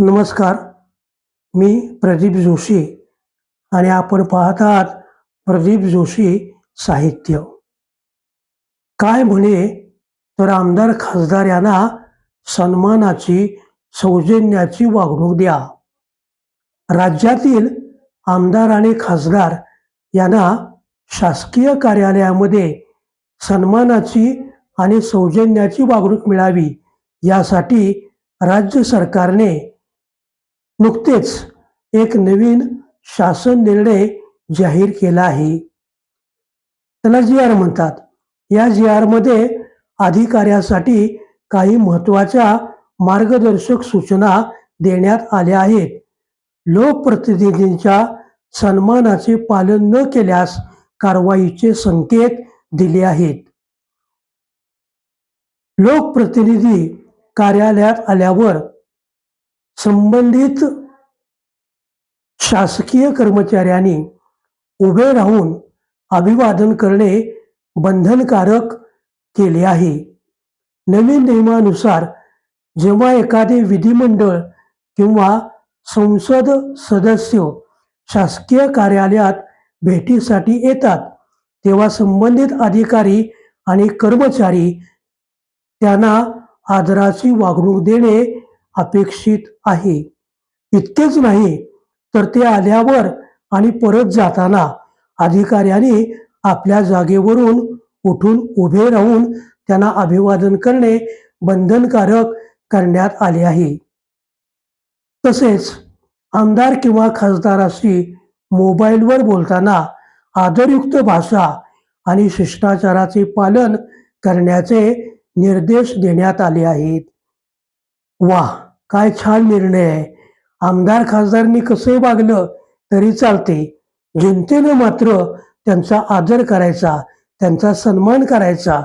नमस्कार. मी प्रदीप जोशी आणि आपण पाहत आहात प्रदीप जोशी साहित्य. काय म्हणे तर आमदार खासदार यांना सन्मानाची सौजन्याची वागणूक द्या. राज्यातील आमदार आणि खासदार यांना शासकीय कार्यालयामध्ये सन्मानाची आणि सौजन्याची वागणूक मिळावी यासाठी राज्य सरकारने नुकतेच एक नवीन शासन निर्णय जाहीर केला आहे. त्याला जी आर म्हणतात. या जी आरमध्ये अधिकाऱ्यासाठी काही महत्त्वाच्या मार्गदर्शक सूचना देण्यात आल्या आहेत. लोकप्रतिनिधींच्या सन्मानाचे पालन न केल्यास कारवाईचे संकेत दिले आहेत. लोकप्रतिनिधी कार्यालयात आल्यावर संबंधित शासकीय कर्मचाऱ्यांनी उभे राहून अभिवादन करणे बंधनकारक केले आहे. नवीन नियमानुसार जेव्हा एखादे विधिमंडळ किंवा संसद सदस्य शासकीय कार्यालयात भेटीसाठी येतात तेव्हा संबंधित अधिकारी आणि कर्मचारी त्यांना आदराची वागणूक देणे अपेक्षित आहे. इतकेच नाही तर ते आल्यावर आणि परत जाताना अधिकाऱ्यांनी आपल्या जागेवरून उठून उभे राहून त्यांना अभिवादन करणे बंधनकारक करण्यात आले आहे. तसेच आमदार किंवा खासदाराशी मोबाईलवर बोलताना आदरयुक्त भाषा आणि शिष्टाचाराचे पालन करण्याचे निर्देश देण्यात आले आहेत. वा! काय छान निर्णय आहे. आमदार खासदारांनी कसंही वागलं तरी चालते. जनतेनं मात्र त्यांचा आदर करायचा त्यांचा सन्मान करायचा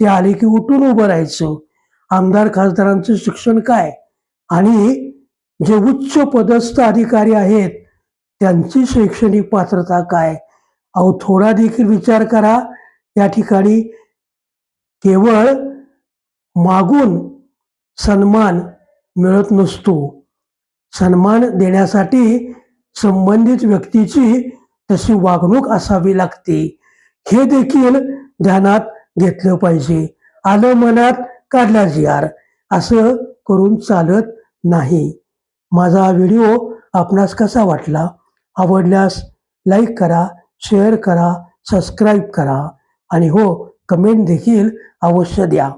ते आले की उठून उभं राहायचं. आमदार खासदारांचं शिक्षण काय? आणि जे उच्च पदस्थ अधिकारी आहेत त्यांची शैक्षणिक पात्रता काय? अहो थोडा देखील विचार करा. या ठिकाणी केवळ मागून सन्मान मिळत नसतो. सन्मान देण्यासाठी संबंधित व्यक्तीची तशी वागणूक असावी लागते. हे देखील ध्यानात घेतलं पाहिजे. आलं मनात काढला जिआर असं करून चालत नाही. माझा व्हिडिओ आपणास कसा वाटला? आवडल्यास लाईक करा शेअर करा सबस्क्राईब करा. आणि हो कमेंट देखील अवश्य द्या.